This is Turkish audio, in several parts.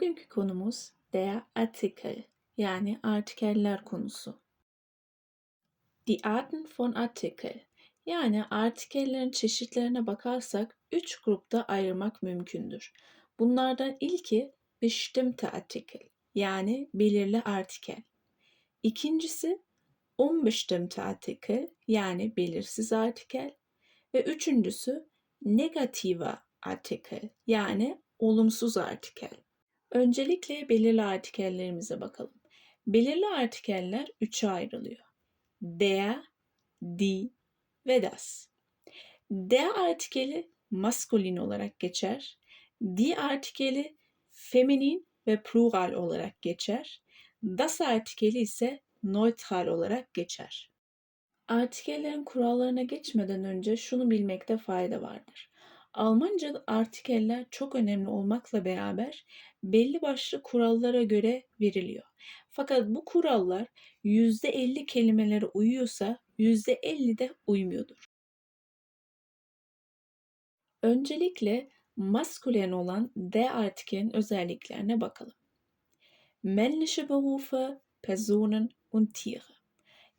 Bugünkü konumuz der Artikel yani artikeller konusu. Die Arten von Artikel yani artikellerin çeşitlerine bakarsak üç grupta ayırmak mümkündür. Bunlardan ilki bestimmte Artikel yani belirli artikel. İkincisi unbestimmte Artikel yani belirsiz artikel ve üçüncüsü negative Artikel yani olumsuz artikel. Öncelikle belirli artikellerimize bakalım. Belirli artikeller üçe ayrılıyor. Der, die ve das. Der artikeli maskulin olarak geçer. Die artikeli feminin ve plural olarak geçer. Das artikeli ise neutral olarak geçer. Artikellerin kurallarına geçmeden önce şunu bilmekte fayda vardır. Almanca artikeller çok önemli olmakla beraber belli başlı kurallara göre veriliyor. Fakat bu kurallar %50 kelimelere uyuyorsa %50 de uymuyordur. Öncelikle maskülen olan D artikelin özelliklerine bakalım. Männliche Berufe, Personen und Tiere.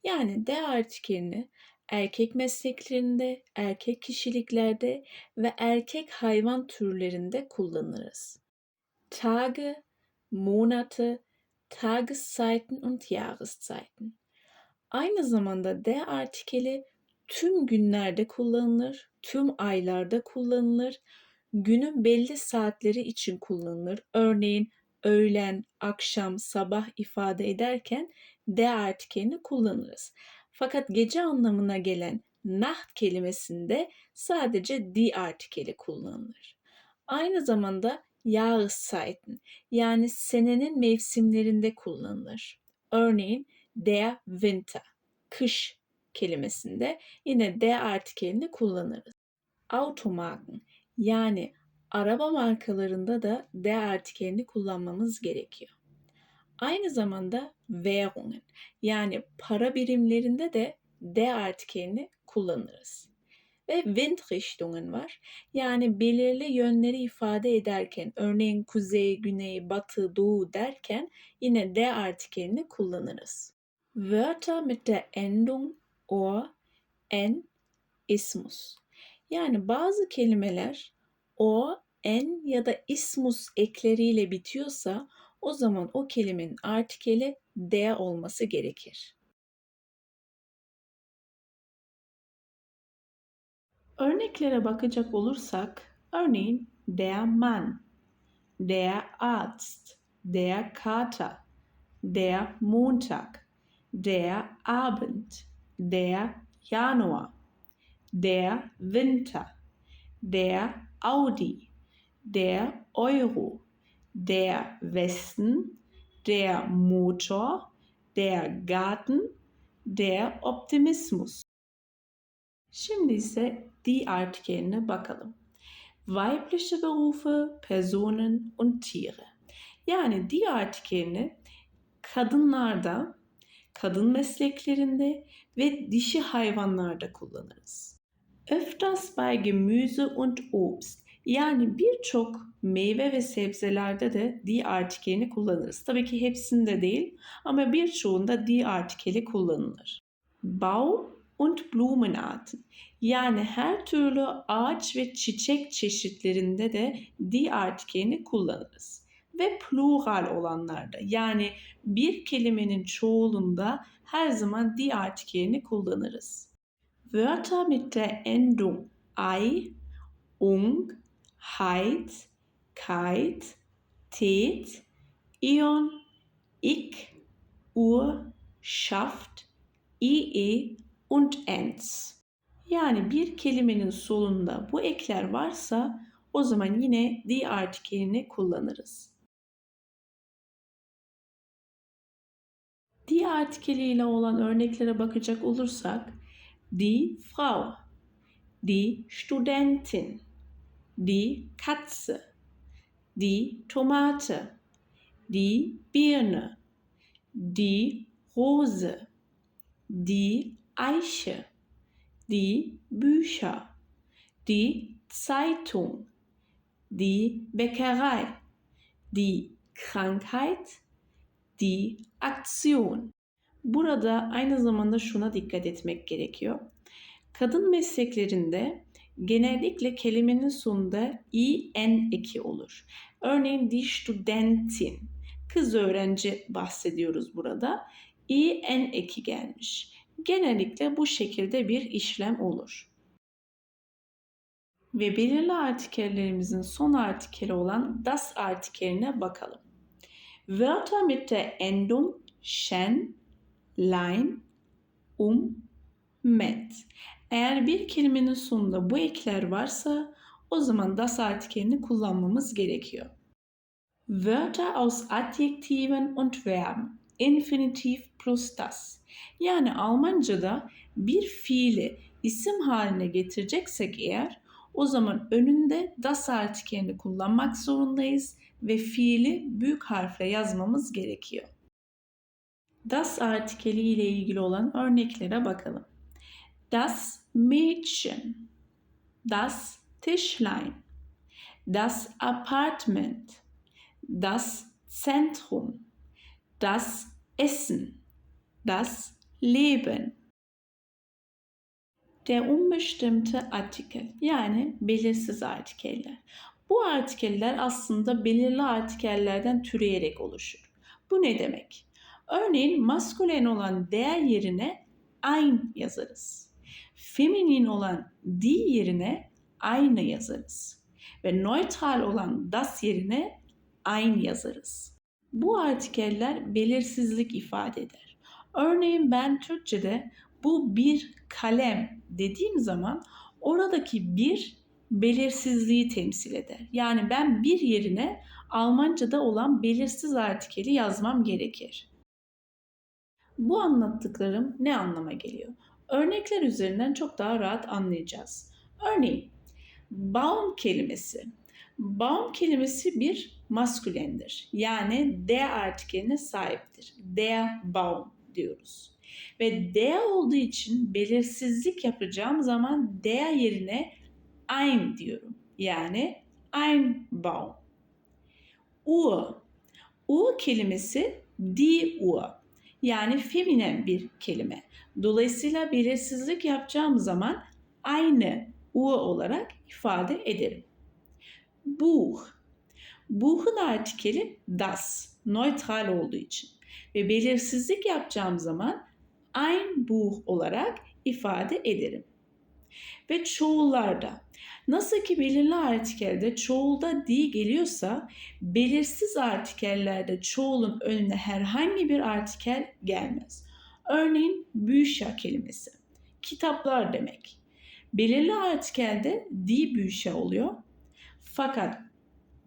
Yani D artikelini erkek mesleklerinde, erkek kişiliklerde ve erkek hayvan türlerinde kullanırız. Tage, Monate, Tageszeiten und Jahreszeiten. Aynı zamanda D artikeli tüm günlerde kullanılır, tüm aylarda kullanılır, günün belli saatleri için kullanılır. Örneğin öğlen, akşam, sabah ifade ederken D artikelini kullanırız. Fakat gece anlamına gelen Nacht kelimesinde sadece die artikeli kullanılır. Aynı zamanda Jahreszeiten yani senenin mevsimlerinde kullanılır. Örneğin der Winter, kış kelimesinde yine der artikelini kullanırız. Automarken yani araba markalarında da der artikelini kullanmamız gerekiyor. Aynı zamanda Währungen yani para birimlerinde de der artikelini kullanırız. Ve Windrichtungen var. Yani belirli yönleri ifade ederken örneğin kuzey, güney, batı, doğu derken yine der artikelini kullanırız. Wörter mit der Endung or, en, ismus. Yani bazı kelimeler o, en ya da ismus ekleriyle bitiyorsa o zaman o kelimenin artikeli de olması gerekir. Örneklere bakacak olursak, örneğin der Mann, der Arzt, der Kater, der Montag, der Abend, der Januar, der Winter, der Audi, der Euro, der Westen, der Motor, der Garten, der Optimismus. Şimdi ise die artikeline bakalım. Weibliche Berufe, Personen und Tiere. Yani die artikelini kadınlarda, kadın mesleklerinde ve dişi hayvanlarda kullanırız. Öfters bei Gemüse und Obst yani birçok meyve ve sebzelerde de die artikelini kullanırız. Tabii ki hepsinde değil ama birçoğunda die artikeli kullanılır. Baum und Blumenarten yani her türlü ağaç ve çiçek çeşitlerinde de die artikelini kullanırız. Ve plural olanlarda yani bir kelimenin çoğulunda her zaman die artikelini kullanırız. Wörter mit der Endung ei, ung, heit, keit, tät, ion, ik, ur, schafft, ie und ens. Yani bir kelimenin solunda bu ekler varsa o zaman yine die artikelini kullanırız. Die artikeliyle olan örneklere bakacak olursak die Frau, die Studentin, die Katze, die Tomate, die Birne, die Rose, die Eiche, die Bücher, die Zeitung, die Bäckerei, die Krankheit, die Aktion. Burada aynı zamanda şuna dikkat etmek gerekiyor. Kadın mesleklerinde genellikle kelimenin sonunda in eki olur. Örneğin die Studentin, kız öğrenci bahsediyoruz burada. in eki gelmiş. Genellikle bu şekilde bir işlem olur. Ve belirli artikellerimizin son artikeli olan das artikeline bakalım. Wörter mit der Endung schen, lein, um, met. Eğer bir kelimenin sonunda bu ekler varsa o zaman das artikelini kullanmamız gerekiyor. Wörter aus Adjektiven und Verben. Infinitiv plus das. Yani Almanca'da bir fiili isim haline getireceksek eğer o zaman önünde das artikelini kullanmak zorundayız ve fiili büyük harfle yazmamız gerekiyor. Das artikeli ile ilgili olan örneklere bakalım. Das Mädchen, das Tischlein, das Apartment, das Zentrum, das Essen, das Leben. Der unbestimmte Artikel yani belirsiz artikeller. Bu artikeller aslında belirli artikellerden türeyerek oluşur. Bu ne demek? Örneğin maskülen olan der yerine ein yazarız. Feminin olan die yerine eine yazarız. Ve neutral olan das yerine ein yazarız. Bu artikeller belirsizlik ifade eder. Örneğin ben Türkçe'de bu bir kalem dediğim zaman oradaki bir belirsizliği temsil eder. Yani ben bir yerine Almanca'da olan belirsiz artikeli yazmam gerekir. Bu anlattıklarım ne anlama geliyor? Örnekler üzerinden çok daha rahat anlayacağız. Örneğin Baum kelimesi. Baum kelimesi bir maskülendir. Yani der artikeline sahiptir. Der Baum diyoruz. Ve der olduğu için belirsizlik yapacağım zaman der yerine ein diyorum. Yani ein Baum. Uhr. Uhr kelimesi die Uhr. Yani feminen bir kelime. Dolayısıyla belirsizlik yapacağım zaman aynı Uhr olarak ifade ederim. Buch. Buch'un artikeli das, neutral olduğu için. Ve belirsizlik yapacağım zaman ein Buch olarak ifade ederim. Ve çoğullarda nasıl ki belirli artikelde çoğulda di geliyorsa belirsiz artikellerde çoğulun önüne herhangi bir artikel gelmez. Örneğin büyüşa kelimesi. Kitaplar demek. Belirli artikelde di büyüşe oluyor. Fakat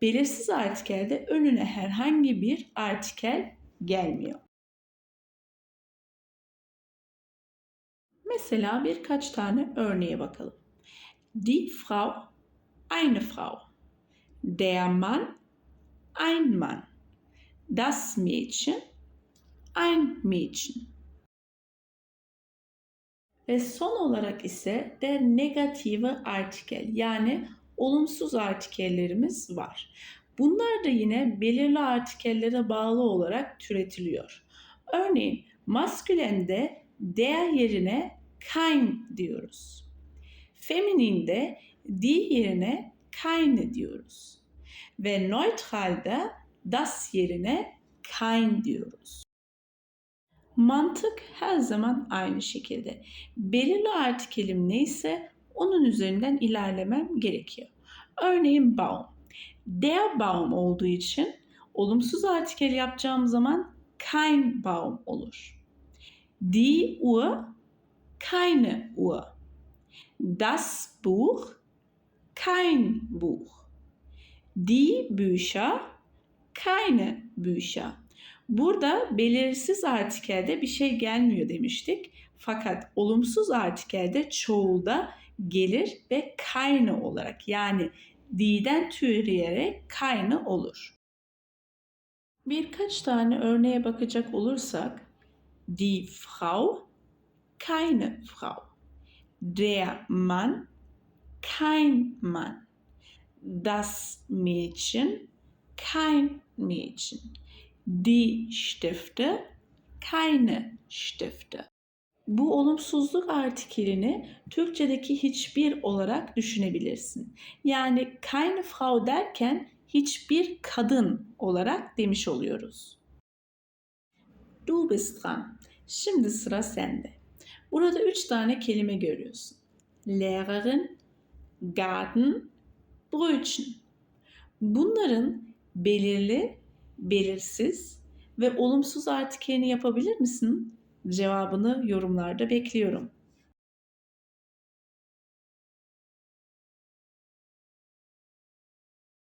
belirsiz artikelde önüne herhangi bir artikel gelmiyor. Mesela birkaç tane örneğe bakalım. Die Frau, eine Frau. Der Mann, ein Mann. Das Mädchen, ein Mädchen. Ve son olarak ise der negative artikel yani olumsuz artikellerimiz var. Bunlar da yine belirli artikellere bağlı olarak türetiliyor. Örneğin maskülende der yerine kein diyoruz. Femininde die yerine keine diyoruz. Ve neutralde das yerine kein diyoruz. Mantık her zaman aynı şekilde. Belirli artikelim neyse onun üzerinden ilerlemem gerekiyor. Örneğin Baum. Der Baum olduğu için olumsuz artikel yapacağım zaman kein Baum olur. Die Uhr, keine Uhr. Das Buch, kein Buch. Die Bücher, keine Bücher. Burada belirsiz artikelde bir şey gelmiyor demiştik. Fakat olumsuz artikelde çoğulda gelir ve keine olarak yani diden türeyerek keine olur. Birkaç tane örneğe bakacak olursak die Frau, keine Frau. Der Mann, kein Mann. Das Mädchen, kein Mädchen. Die Stifte, keine Stifte. Bu olumsuzluk artikelini Türkçedeki hiçbir olarak düşünebilirsin. Yani keine Frau derken hiçbir kadın olarak demiş oluyoruz. Du bist dran. Şimdi sıra sende. Burada üç tane kelime görüyorsun. Lehrerin, Garten, Brötchen. Bunların belirli, belirsiz ve olumsuz artikelini yapabilir misin? Cevabını yorumlarda bekliyorum.